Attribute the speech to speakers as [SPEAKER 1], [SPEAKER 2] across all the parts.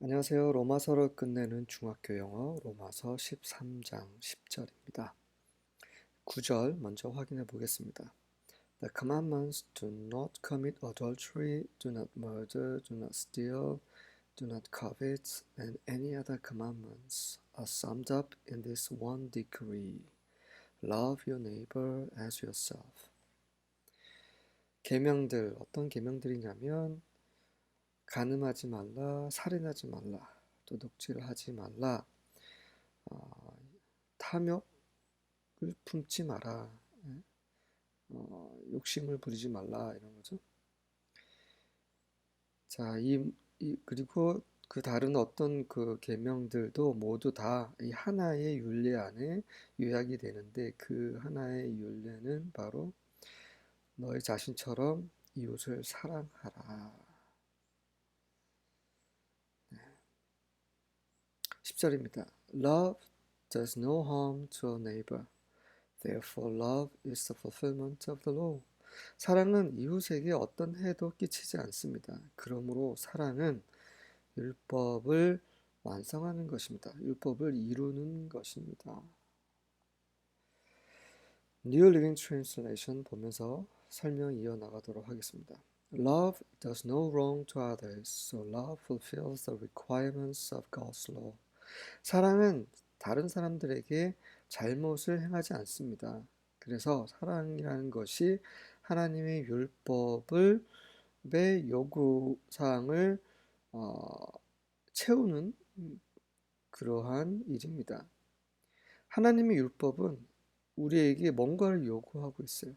[SPEAKER 1] 안녕하세요. 로마서를 끝내는 중학교 영어 로마서 13장 10절입니다. 9절 먼저 확인해 보겠습니다. The commandments do not commit adultery, do not murder, do not steal, do not covet, and any other commandments are summed up in this one decree. Love your neighbor as yourself. 계명들 어떤 계명들이냐면 간음하지 말라, 살인하지 말라, 도둑질을 하지 말라, 어, 탐욕을 품지 마라, 예? 어, 욕심을 부리지 말라 이런 거죠. 자, 이, 이 그리고 그 다른 어떤 그 계명들도 모두 다 이 하나의 율례 안에 요약이 되는데 그 하나의 율례는 바로 너의 자신처럼 이웃을 사랑하라. 10절입니다. Love does no harm to a neighbor. Therefore, love is the fulfillment of the law. 사랑은 이웃에게 어떤 해도 끼치지 않습니다. 그러므로 사랑은 율법을 완성하는 것입니다. 율법을 이루는 것입니다. New Living Translation 보면서 설명 이어나가도록 하겠습니다. Love does no wrong to others, so love fulfills the requirements of God's law. 사랑은 다른 사람들에게 잘못을 행하지 않습니다. 그래서 사랑이라는 것이 하나님의 율법을 의 요구 사항을 어, 채우는 그러한 일입니다. 하나님의 율법은 우리에게 뭔가를 요구하고 있어요.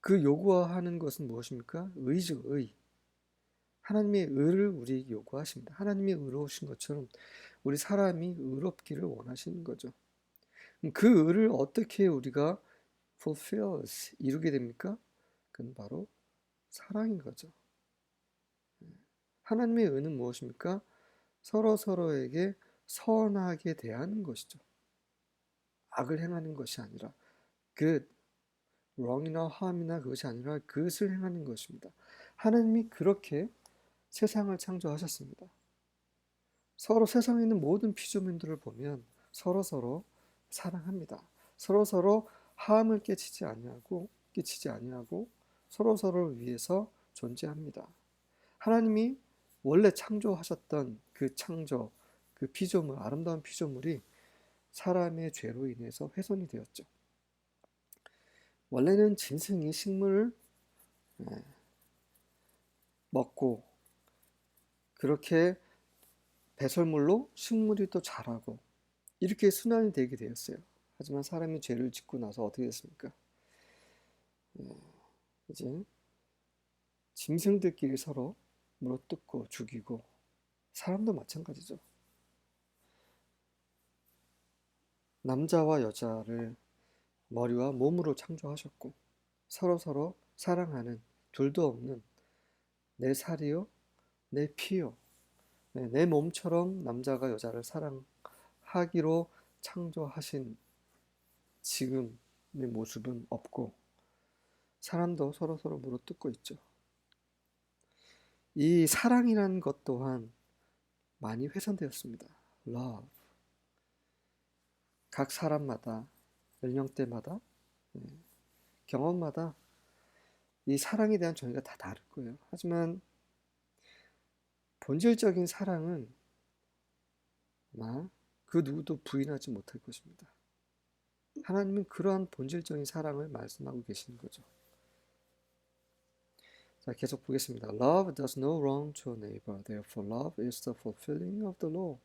[SPEAKER 1] 그 요구하는 것은 무엇입니까? 의죠, 의. 하나님의 의를 우리에게 요구하십니다. 하나님이 의로우신 것처럼 우리 사람이 의롭기를 원하시는 거죠. 그 의를 어떻게 우리가 fulfills, 이루게 됩니까? 그건 바로 사랑인 거죠. 하나님의 의는 무엇입니까? 서로 서로에게 선하게 대하는 것이죠. 악을 행하는 것이 아니라 그 wrong이나 harm이나 그것이 아니라 그것을 행하는 것입니다. 하나님이 그렇게 세상을 창조하셨습니다. 서로 세상에 있는 모든 피조민들을 보면 서로 서로 사랑합니다. 서로 서로 하함을 끼치지 아니하고 끼치지 아니하고 서로 서로를 위해서 존재합니다. 하나님이 원래 창조하셨던 그 창조, 그 피조물, 아름다운 피조물이 사람의 죄로 인해서 훼손이 되었죠. 원래는 짐승이 식물을 예, 먹고 그렇게 배설물로 식물이 또 자라고 이렇게 순환이 되게 되었어요. 하지만 사람이 죄를 짓고 나서 어떻게 됐습니까? 예, 이제 짐승들끼리 서로 물어뜯고 죽이고 사람도 마찬가지죠. 남자와 여자를 머리와 몸으로 창조하셨고 서로 서로 사랑하는 둘도 없는 내 살이요 내 피요 네, 내 몸처럼 남자가 여자를 사랑하기로 창조하신 지금의 모습은 없고 사람도 서로 서로 물어뜯고 있죠. 이 사랑이라는 것 또한 많이 훼손되었습니다. love. 각 사람마다 연령대마다 네, 경험마다 이 사랑에 대한 정의가 다 다를 거예요. 하지만 본질적인 사랑은 그 누구도 부인하지 못할 것입니다. 하나님은 그러한 본질적인 사랑을 말씀하고 계시는 거죠. 자, 계속 보겠습니다. Love does no wrong to a neighbor. Therefore, love is the fulfilling of the law.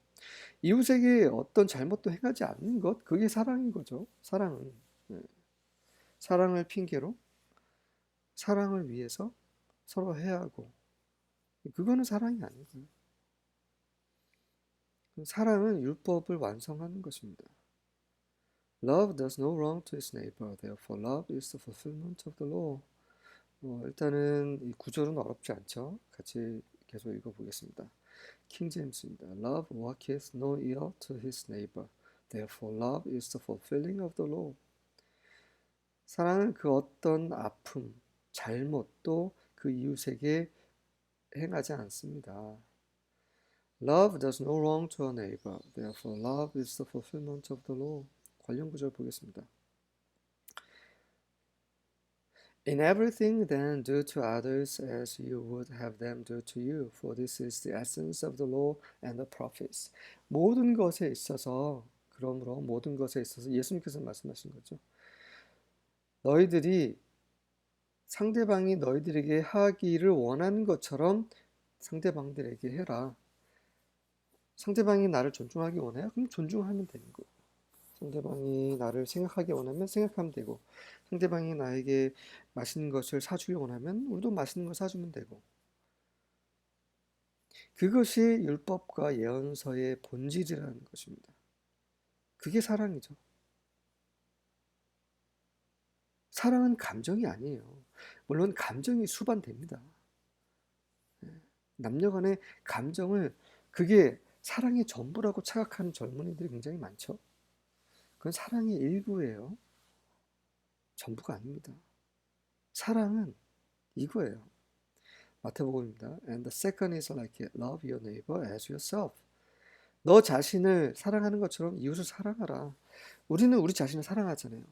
[SPEAKER 1] 이웃에게 어떤 잘못도 행하지 않는 것, 그게 사랑인 거죠. 사랑은. 네. 사랑을 핑계로, 사랑을 위해서 서로 해하고, 그거는 사랑이 아니고요. 사랑은 율법을 완성하는 것입니다. Love does no wrong to its neighbor. Therefore, love is the fulfillment of the law. 어, 일단은 이 구절은 어렵지 않죠. 같이 계속 읽어보겠습니다. 킹 제임스입니다. Love worketh no ill to his neighbor. Therefore, love is the fulfilling of the law. 사랑은 그 어떤 아픔, 잘못도 그 이웃에게 행하지 않습니다. Love does no wrong to a neighbor. Therefore, love is the fulfillment of the law. 관련 구절 보겠습니다. In everything, then, do to others as you would have them do to you, for this is the essence of the law and the prophets. 모든 것에 있어서, 그러므로 모든 것에 있어서 예수님께서 말씀하신 거죠. 너희들이 상대방이 너희들에게 하기를 원하는 것처럼 상대방들에게 해라. 상대방이 나를 존중하기 원해요? 그럼 존중하면 되는 거고. 상대방이 나를 생각하기 원하면 생각하면 되고, 상대방이 나에게 맛있는 것을 사주기 원하면 우리도 맛있는 걸 사주면 되고. 그것이 율법과 예언서의 본질이라는 것입니다. 그게 사랑이죠. 사랑은 감정이 아니에요. 물론 감정이 수반됩니다. 예. 남녀 간의 감정을 그게 사랑의 전부라고 착각하는 젊은이들이 굉장히 많죠. 그건 사랑의 일부예요. 전부가 아닙니다. 사랑은 이거예요. 마태복음입니다. And the second is like it. Love your neighbor as yourself. 너 자신을 사랑하는 것처럼 이웃을 사랑하라. 우리는 우리 자신을 사랑하잖아요.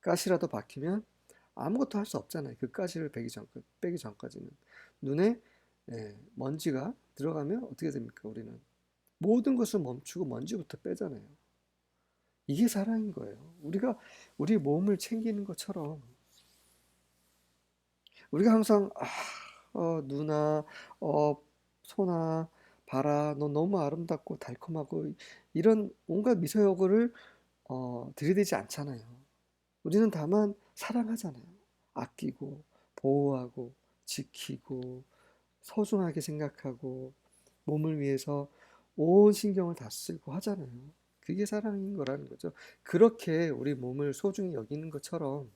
[SPEAKER 1] 가시라도 박히면 아무것도 할 수 없잖아요. 그 가시를 빼기 전, 빼기 전까지는. 눈에 예, 먼지가 들어가면 어떻게 됩니까? 우리는 모든 것을 멈추고 먼지부터 빼잖아요. 이게 사랑인 거예요. 우리가 우리 몸을 챙기는 것처럼 우리가 항상 아, 어, 누나, 어, 소나, 봐라, 너 너무 아름답고 달콤하고 이런 온갖 미소여구를 어, 들이대지 않잖아요. 우리는 다만 사랑하잖아요. 아끼고 보호하고 지키고 소중하게 생각하고 몸을 위해서 온 신경을 다 쓰고 하잖아요. 그게 사랑인 거라는 거죠. 그렇게 우리 몸을 소중히 여기는 것처럼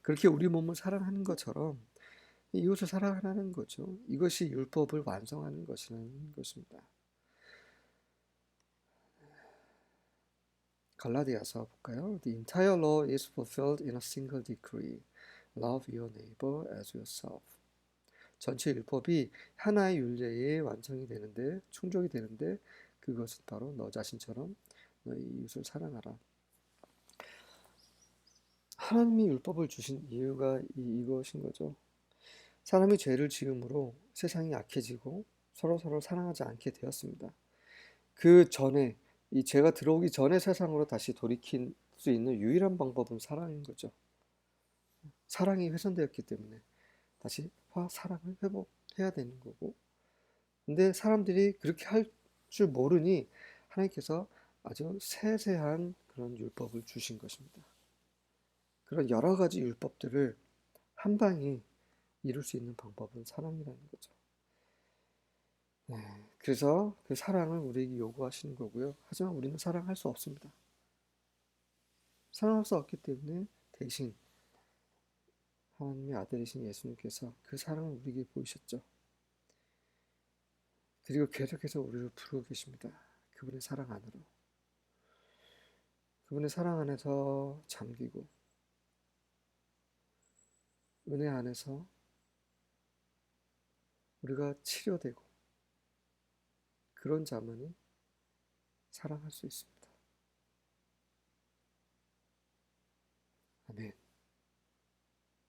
[SPEAKER 1] 그렇게 우리 몸을 사랑하는 것처럼 이웃을 사랑하는 거죠. 이것이 율법을 완성하는 것이라는 것입니다. 갈라디아서 볼까요? The entire law is fulfilled in a single decree. Love your neighbor as yourself. 전체 율법이 하나의 율례에 완성이 되는데 충족이 되는데 그것은 바로 너 자신처럼 너희 이웃을 사랑하라. 하나님이 율법을 주신 이유가 이, 이것인 거죠. 사람이 죄를 지음으로 세상이 약해지고 서로 서로 사랑하지 않게 되었습니다. 그 전에 이 죄가 들어오기 전에 세상으로 다시 돌이킬 수 있는 유일한 방법은 사랑인 거죠. 사랑이 훼손되었기 때문에 다시 화 사랑을 회복해야 되는 거고. 근데 사람들이 그렇게 할 줄 모르니 하나님께서 아주 세세한 그런 율법을 주신 것입니다. 그런 여러 가지 율법들을 한 방에 이룰 수 있는 방법은 사랑이라는 거죠. 네, 그래서 그 사랑을 우리에게 요구하시는 거고요. 하지만 우리는 사랑할 수 없습니다. 사랑할 수 없기 때문에 대신 하나님의 아들이신 예수님께서 그 사랑을 우리에게 보이셨죠. 그리고 계속해서 우리를 부르고 계십니다. 그분의 사랑 안으로. 그분의 사랑 안에서 잠기고, 은혜 안에서 우리가 치료되고, 그런 자만이 사랑할 수 있습니다.